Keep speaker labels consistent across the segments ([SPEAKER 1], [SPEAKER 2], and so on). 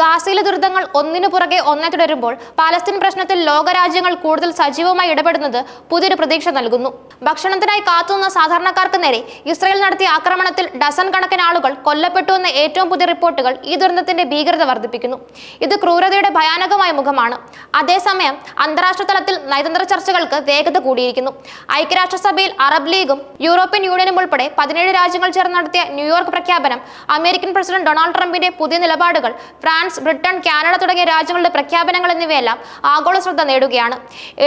[SPEAKER 1] ഗാസയിലെ ദുരിതങ്ങൾ ഒന്നിനു പുറകെ ഒന്നേ തുടരുമ്പോൾ പാലസ്തീൻ പ്രശ്നത്തിൽ ലോകരാജ്യങ്ങൾ കൂടുതൽ സജീവമായി ഇടപെടുന്നത് പുതിയൊരു പ്രതീക്ഷ നൽകുന്നു. ഭക്ഷണത്തിനായി കാത്തുനിന്ന സാധാരണക്കാർക്ക് നേരെ ഇസ്രയേൽ നടത്തിയ ആക്രമണത്തിൽ ഡസൺ കണക്കിന് ആളുകൾ കൊല്ലപ്പെട്ടുവെന്ന ഏറ്റവും പുതിയ റിപ്പോർട്ടുകൾ ഈ ദുരന്തത്തിന്റെ ഭീകരത വർദ്ധിപ്പിക്കുന്നു. ഇത് ക്രൂരതയുടെ ഭയാനകമായ മുഖമാണ്. അതേസമയം അന്താരാഷ്ട്ര തലത്തിൽ നയതന്ത്ര ചർച്ചകൾക്ക് വേഗത കൂടിയിരിക്കുന്നു. ഐക്യരാഷ്ട്രസഭയിൽ അറബ് ലീഗും യൂറോപ്യൻ യൂണിയനും ഉൾപ്പെടെ പതിനേഴ് രാജ്യങ്ങൾ ചേർന്ന് നടത്തിയ ന്യൂയോർക്ക് പ്രഖ്യാപനം അമേരിക്കൻ പ്രസിഡന്റ് ഡൊണാൾഡ് ട്രംപിന്റെ പുതിയ നിലപാടുകൾ ബ്രിട്ടൻ കാനഡ തുടങ്ങിയ രാജ്യങ്ങളുടെ പ്രഖ്യാപനങ്ങൾ എന്നിവയെല്ലാം ആഗോള ശ്രദ്ധ നേടുകയാണ്.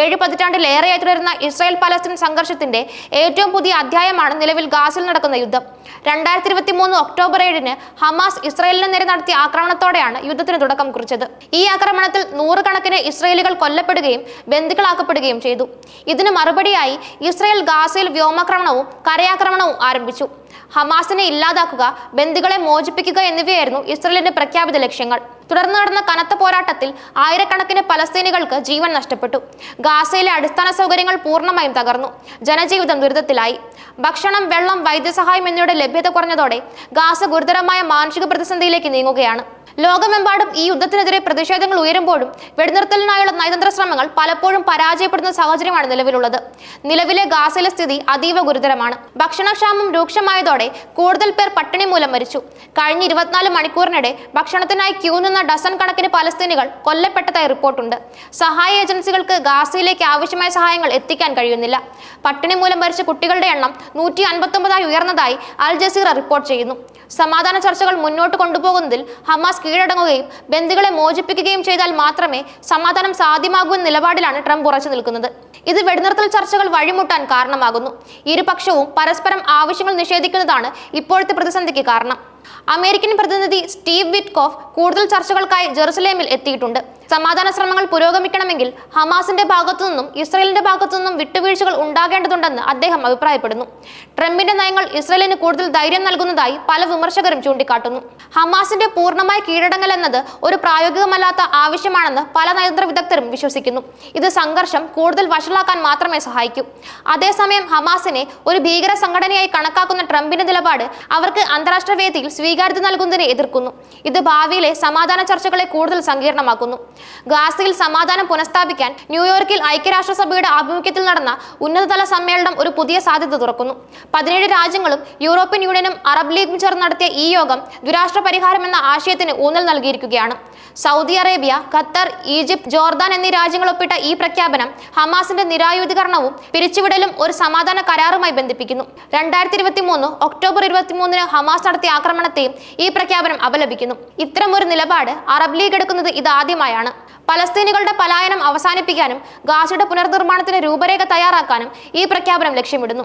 [SPEAKER 1] ഏഴ് പതിറ്റാണ്ടിലേറെയായി തുടരുന്ന ഇസ്രായേൽ പലസ്തീൻ സംഘർഷത്തിന്റെ ഏറ്റവും പുതിയ അധ്യായമാണ് നിലവിൽ ഗാസിൽ നടക്കുന്ന യുദ്ധം. രണ്ടായിരത്തി ഇരുപത്തി മൂന്ന് ഒക്ടോബർ ഏഴിന് ഹമാസ് ഇസ്രായേലിന് നേരെ നടത്തിയ ആക്രമണത്തോടെയാണ് യുദ്ധത്തിന് തുടക്കം കുറിച്ചത്. ഈ ആക്രമണത്തിൽ നൂറുകണക്കിന് ഇസ്രായേലികൾ കൊല്ലപ്പെടുകയും ബന്ധുക്കളാക്കപ്പെടുകയും ചെയ്തു. ഇതിന് മറുപടിയായി ഇസ്രായേൽ ഗാസയിൽ വ്യോമാക്രമണവും കരയാക്രമണവും ആരംഭിച്ചു. ഹമാസിനെ ഇല്ലാതാക്കുക ബന്ധുക്കളെ മോചിപ്പിക്കുക എന്നിവയായിരുന്നു ഇസ്രയേലിന്റെ പ്രഖ്യാപിത ലക്ഷ്യങ്ങൾ. തുടർന്ന് നടന്ന കനത്ത പോരാട്ടത്തിൽ ആയിരക്കണക്കിന് പലസ്തീനികൾക്ക് ജീവൻ നഷ്ടപ്പെട്ടു. ഗാസയിലെ അടിസ്ഥാന സൗകര്യങ്ങൾ പൂർണമായും തകർന്നു. ജനജീവിതം ദുരിതത്തിലായി. ഭക്ഷണം വെള്ളം വൈദ്യസഹായം എന്നിവയുടെ ലഭ്യത കുറഞ്ഞതോടെ ഗാസ ഗുരുതരമായ മാനസിക പ്രതിസന്ധിയിലേക്ക് നീങ്ങുകയാണ്. ലോകമെമ്പാടും ഈ യുദ്ധത്തിനെതിരെ പ്രതിഷേധങ്ങൾ ഉയരുമ്പോഴും വെടിനിർത്തലിനായുള്ള നയതന്ത്ര ശ്രമങ്ങൾ പലപ്പോഴും പരാജയപ്പെടുന്ന സാഹചര്യമാണ് നിലവിലുള്ളത്. നിലവിലെ ഗാസയിലെ സ്ഥിതി അതീവ ഗുരുതരമാണ്. ഭക്ഷണക്ഷാമം രൂക്ഷമായതോടെ കൂടുതൽ പേർ പട്ടിണി മൂലം മരിച്ചു. കഴിഞ്ഞ ഇരുപത്തിനാല് മണിക്കൂറിനിടെ ഭക്ഷണത്തിനായി ക്യൂ നിന്ന ഡസൺ കണക്കിന് പലസ്തീനികൾ കൊല്ലപ്പെട്ടതായി റിപ്പോർട്ടുണ്ട്. സഹായ ഏജൻസികൾക്ക് ഗാസയിലേക്ക് ആവശ്യമായ സഹായങ്ങൾ എത്തിക്കാൻ കഴിയുന്നില്ല. പട്ടിണി മൂലം മരിച്ച കുട്ടികളുടെ എണ്ണം നൂറ്റി അൻപത്തൊമ്പതായി ഉയർന്നതായി അൽ ജസീറ റിപ്പോർട്ട് ചെയ്യുന്നു. സമാധാന ചർച്ചകൾ മുന്നോട്ട് കൊണ്ടുപോകുന്നതിൽ ഹമാസ് കീഴടങ്ങുകയും ബന്ദികളെ മോചിപ്പിക്കുകയും ചെയ്താൽ മാത്രമേ സമാധാനം സാധ്യമാകൂ എന്ന നിലപാടിലാണ് ട്രംപ് ഉറച്ചു നിൽക്കുന്നത്. ഇത് വെടിനിർത്തൽ ചർച്ചകൾ വഴിമുട്ടാൻ കാരണമാകുന്നു. ഇരുപക്ഷവും പരസ്പരം ആവശ്യങ്ങൾ നിഷേധിക്കുന്നതാണ് ഇപ്പോഴത്തെ പ്രതിസന്ധിക്ക് കാരണം. അമേരിക്കൻ പ്രതിനിധി സ്റ്റീവ് വിറ്റ്കോഫ് കൂടുതൽ ചർച്ചകൾക്കായി ജെറുസലേമിൽ എത്തിയിട്ടുണ്ട്. സമാധാന ശ്രമങ്ങൾ പുരോഗമിക്കണമെങ്കിൽ ഹമാസിന്റെ ഭാഗത്തു നിന്നും ഇസ്രയേലിന്റെ ഭാഗത്തു നിന്നും വിട്ടുവീഴ്ചകൾ ഉണ്ടാകേണ്ടതുണ്ടെന്ന് അദ്ദേഹം അഭിപ്രായപ്പെടുന്നു. ട്രംപിന്റെ നയങ്ങൾ ഇസ്രയേലിന് കൂടുതൽ ധൈര്യം നൽകുന്നതായി പല വിമർശകരും ചൂണ്ടിക്കാട്ടുന്നു. ഹമാസിന്റെ പൂർണമായ കീഴടങ്ങൽ എന്നത് ഒരു പ്രായോഗികമല്ലാത്ത ആവശ്യമാണെന്ന് പല നയതന്ത്ര വിദഗ്ധരും വിശ്വസിക്കുന്നു. ഇത് സംഘർഷം കൂടുതൽ വഷളാക്കാൻ മാത്രമേ സഹായിക്കൂ. അതേസമയം ഹമാസിനെ ഒരു ഭീകര സംഘടനയായി കണക്കാക്കുന്ന ട്രംപിന്റെ നിലപാട് അവർക്ക് അന്താരാഷ്ട്ര വേദിയിൽ സ്വീകാര്യത നൽകുന്നതിനെ എതിർക്കുന്നു. ഇത് ഭാവിയിലെ സമാധാന ചർച്ചകളെ കൂടുതൽ സങ്കീർണമാക്കുന്നു. ഗാസയിൽ സമാധാനം പുനഃസ്ഥാപിക്കാൻ ന്യൂയോർക്കിൽ ഐക്യരാഷ്ട്രസഭയുടെ ആഭിമുഖ്യത്തിൽ നടന്ന ഉന്നതതല സമ്മേളനം ഒരു പുതിയ സാധ്യത തുറക്കുന്നു. പതിനേഴ് രാജ്യങ്ങളും യൂറോപ്യൻ യൂണിയനും അറബ് ലീഗും ചേർന്ന് നടത്തിയ ഈ യോഗം ദുരാഷ്ട്ര പരിഹാരം എന്ന ആശയത്തിന് ഊന്നൽ നൽകിയിരിക്കുകയാണ്. Saudi Arabia Qatar Egypt Jordan എന്നീ രാജ്യങ്ങൾ ഒപ്പിട്ട ഈ പ്രഖ്യാപനം ഹമാസിന്റെ നിരായുധീകരണവും പിരിച്ചുവിടലും ഒരു സമാധാന കരാറുമായി ബന്ധിപ്പിക്കുന്നു. രണ്ടായിരത്തി ഇരുപത്തി മൂന്ന് ഒക്ടോബർ ഇരുപത്തിമൂന്നിന് ഹമാസ് നടത്തിയ ആക്രമണത്തെയും ഈ പ്രഖ്യാപനം അപലപിക്കുന്നു. ഇത്തരം ഒരു നിലപാട് അറബ് ലീഗ് എടുക്കുന്നത് ഇതാദ്യമായാണ് പലസ്തീനികളുടെ പലായനം അവസാനിപ്പിക്കാനും ഗാസയുടെ പുനർനിർമ്മാണത്തിന് രൂപരേഖ തയ്യാറാക്കാനും ഈ പ്രഖ്യാപനം ലക്ഷ്യമിടുന്നു.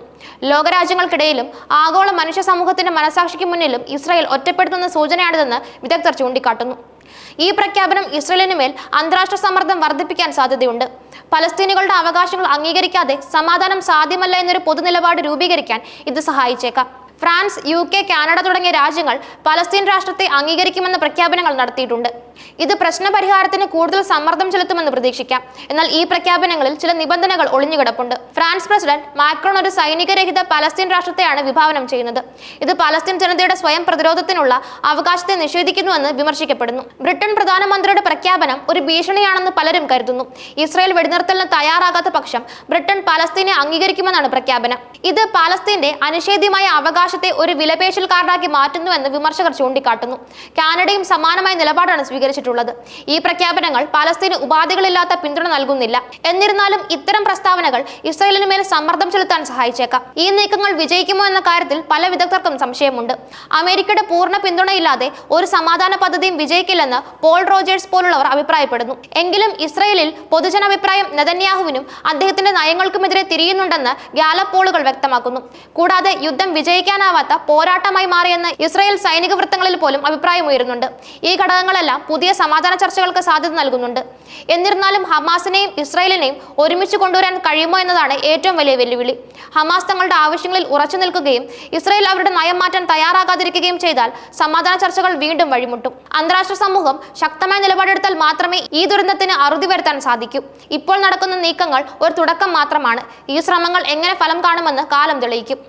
[SPEAKER 1] ലോകരാജ്യങ്ങൾക്കിടയിലും ആഗോള മനുഷ്യ സമൂഹത്തിന്റെ മനസാക്ഷിക്ക് മുന്നിലും ഇസ്രായേൽ ഒറ്റപ്പെടുത്തുന്ന സൂചനയാണിതെന്ന് വിദഗ്ധർ ചൂണ്ടിക്കാട്ടുന്നു. ഈ പ്രഖ്യാപനം ഇസ്രയേലിന് മേൽ അന്താരാഷ്ട്ര സമ്മർദ്ദം വർദ്ധിപ്പിക്കാൻ സാധ്യതയുണ്ട്. പലസ്തീനികളുടെ അവകാശങ്ങൾ അംഗീകരിക്കാതെ സമാധാനം സാധ്യമല്ല എന്നൊരു പൊതുനിലപാട് രൂപീകരിക്കാൻ ഇത് സഹായിച്ചേക്കാം. ഫ്രാൻസ് യു കാനഡ തുടങ്ങിയ രാജ്യങ്ങൾ പലസ്തീൻ രാഷ്ട്രത്തെ അംഗീകരിക്കുമെന്ന പ്രഖ്യാപനങ്ങൾ നടത്തിയിട്ടുണ്ട്. ഇത് പ്രശ്നപരിഹാരത്തിന് കൂടുതൽ സമ്മർദ്ദം ചെലുത്തുമെന്ന് പ്രതീക്ഷിക്കാം. എന്നാൽ ഈ പ്രഖ്യാപനങ്ങളിൽ ചില നിബന്ധനകൾ ഒളിഞ്ഞുകിടപ്പുണ്ട്. ഫ്രാൻസ് പ്രസിഡന്റ് മാക്രോൺ ഒരു സൈനികരഹിത പലസ്തീൻ രാഷ്ട്രത്തെയാണ് വിഭാവനം ചെയ്യുന്നത്. ഇത് പലസ്തീൻ ജനതയുടെ സ്വയം പ്രതിരോധത്തിനുള്ള അവകാശത്തെ നിഷേധിക്കുന്നുവെന്ന് വിമർശിക്കപ്പെടുന്നു. ബ്രിട്ടൻ പ്രധാനമന്ത്രിയുടെ പ്രഖ്യാപനം ഒരു ഭീഷണിയാണെന്ന് പലരും കരുതുന്നു. ഇസ്രായേൽ വെടിനിർത്തലിന് തയ്യാറാകാത്ത പക്ഷം ബ്രിട്ടൻ പലസ്തീനെ അംഗീകരിക്കുമെന്നാണ് പ്രഖ്യാപനം. ഇത് പലസ്തീന്റെ അനിഷേധ്യമായ അവകാശത്തെ ഒരു വിലപേശൽ കാർഡാക്കി മാറ്റുന്നുവെന്ന് വിമർശകർ ചൂണ്ടിക്കാട്ടുന്നു. കാനഡയും സമാനമായ നിലപാടാണ് സ്വീകരിച്ചിട്ടുള്ളത് ഈ പ്രഖ്യാപനങ്ങൾ പാലസ്തീന് ഉപാധികളില്ലാത്ത പിന്തുണ നൽകുന്നില്ല. എന്നിരുന്നാലും ഇത്തരം പ്രസ്താവനകൾ ഇസ്രയേലിന് മേൽ സമ്മർദ്ദം ചെലുത്താൻ സഹായിച്ചേക്കാം. ഈ നീക്കങ്ങൾ വിജയിക്കുമോ എന്ന കാര്യത്തിൽ പല വിദഗ്ധർക്കും സംശയമുണ്ട്. അമേരിക്കയുടെ പൂർണ പിന്തുണയില്ലാതെ ഒരു സമാധാന പദ്ധതിയും വിജയിക്കില്ലെന്ന് പോൾ റോജേഴ്സ് പോലുള്ളവർ അഭിപ്രായപ്പെടുന്നു. എങ്കിലും ഇസ്രയേലിൽ പൊതുജനാഭിപ്രായം നെതന്യാഹുവിനും അദ്ദേഹത്തിന്റെ നയങ്ങൾക്കുമെതിരെ തിരിയുന്നുണ്ടെന്ന് ഗ്യാല പോളുകൾ വ്യക്തമാക്കുന്നു. കൂടാതെ യുദ്ധം വിജയിക്കാനാവാത്ത പോരാട്ടമായി മാറിയെന്ന് ഇസ്രയേൽ സൈനിക വൃത്തങ്ങളിൽ പോലും അഭിപ്രായമുയരുന്നുണ്ട്. ഈ ഘടകങ്ങളെല്ലാം പുതിയ സമാധാന ചർച്ചകൾക്ക് സാധ്യത നൽകുന്നുണ്ട്. എന്നിരുന്നാലും ഹമാസിനെയും ഇസ്രായേലിനെയും ഒരുമിച്ച് കൊണ്ടുവരാൻ കഴിയുമോ എന്നതാണ് ഏറ്റവും വലിയ വെല്ലുവിളി. ഹമാസ് തങ്ങളുടെ ആവശ്യങ്ങളിൽ ഉറച്ചു നിൽക്കുകയും ഇസ്രായേൽ അവരുടെ നയം മാറ്റാൻ തയ്യാറാകാതിരിക്കുകയും ചെയ്താൽ സമാധാന ചർച്ചകൾ വീണ്ടും വഴിമുട്ടും. അന്താരാഷ്ട്ര സമൂഹം ശക്തമായ നിലപാടെടുത്താൽ മാത്രമേ ഈ ദുരന്തത്തിന് അറുതി വരുത്താൻ സാധിക്കൂ. ഇപ്പോൾ നടക്കുന്ന നീക്കങ്ങൾ ഒരു തുടക്കം മാത്രമാണ്. ഈ ശ്രമങ്ങൾ എങ്ങനെ ഫലം കാണുമെന്ന് കാലം തെളിയിക്കും.